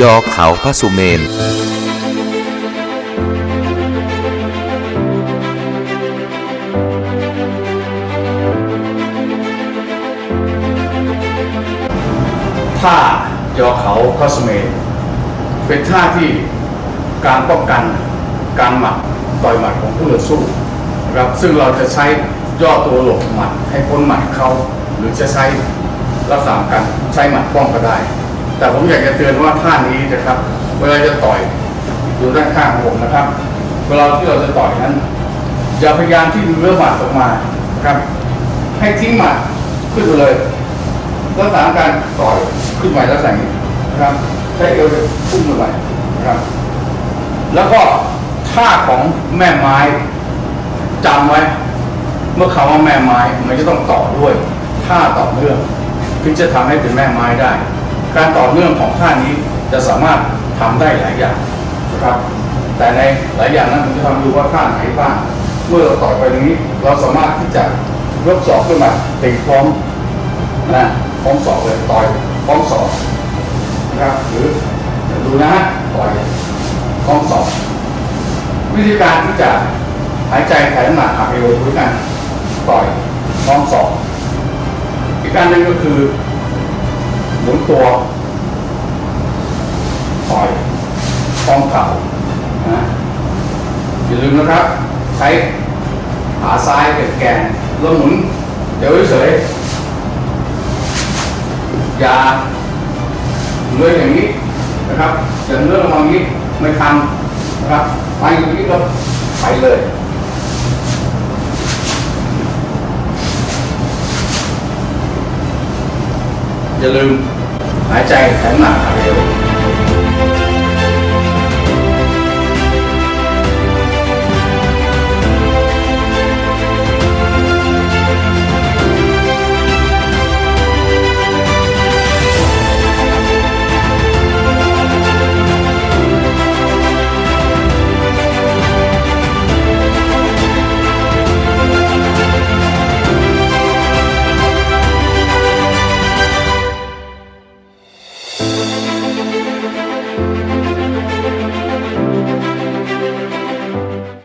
ยอเขาพระสุเมน ท่ายอเขาพระสเมน เป็นท่าที่การป้องกันการหมัดต่อยหมัดของผู้ต่อสู้นะครับซึ่งเราจะใช้ย่อตัวหลบหมัดให้พ้นหมัดเขา หรือจะใช้รักษาการใช้หมัดป้องก็ได้ แต่ผมอยากจะเตือนว่าท่านี้นะครับ เวลาจะต่อยดูด้านข้างผมนะครับ เวลาที่เราจะต่อยนั้นอย่าพยายามที่ดึงเรื่องหมัดออกมานะครับ ให้ทิ้งหมัดขึ้นไปเลยลักษณะการต่อยขึ้นไปลักษณะนี้นะครับใช้เอวพุ่งขึ้นไปนะครับ แล้วก็ท่าของแม่ไม้จำไว้ เมื่อคำว่าแม่ไม้มันจะต้องต่อด้วยท่าต่อเนื่องถึงจะทำให้เป็นแม่ไม้ได้ การต่อเนื่องของท่านี้จะสามารถทำได้หลายอย่างนะครับ แต่ในหลายอย่างนั้นผมจะทำดูว่าท่าไหนบ้างเมื่อเราต่อไปตรงนี้ เราสามารถที่จะยกศอกขึ้นมาตีพร้อมนะพร้อมสอบเลยต่อยพร้อมสอบนะครับหรือดูนะฮะต่อยพร้อมสอบวิธีการที่จะหายใจถ่ายน้ำหนักหักเอวด้วยกันต่อยพร้อมสอบอีกการหนึ่งก็คือ หมุนตัวต่อยพร้อมเข่านะอย่าลืมนะครับ ใช้ขาซ้ายเป็นแกนแล้วหมุนเดี๋ยวเฉยอย่าเลื่อยอย่างนี้นะครับอย่าเลื่อยลงมาอย่างนี้ไม่ทำนะครับไปอย่างนี้ก็ไปเลย อย่าลืมหายใจแข็งหนักเร็ว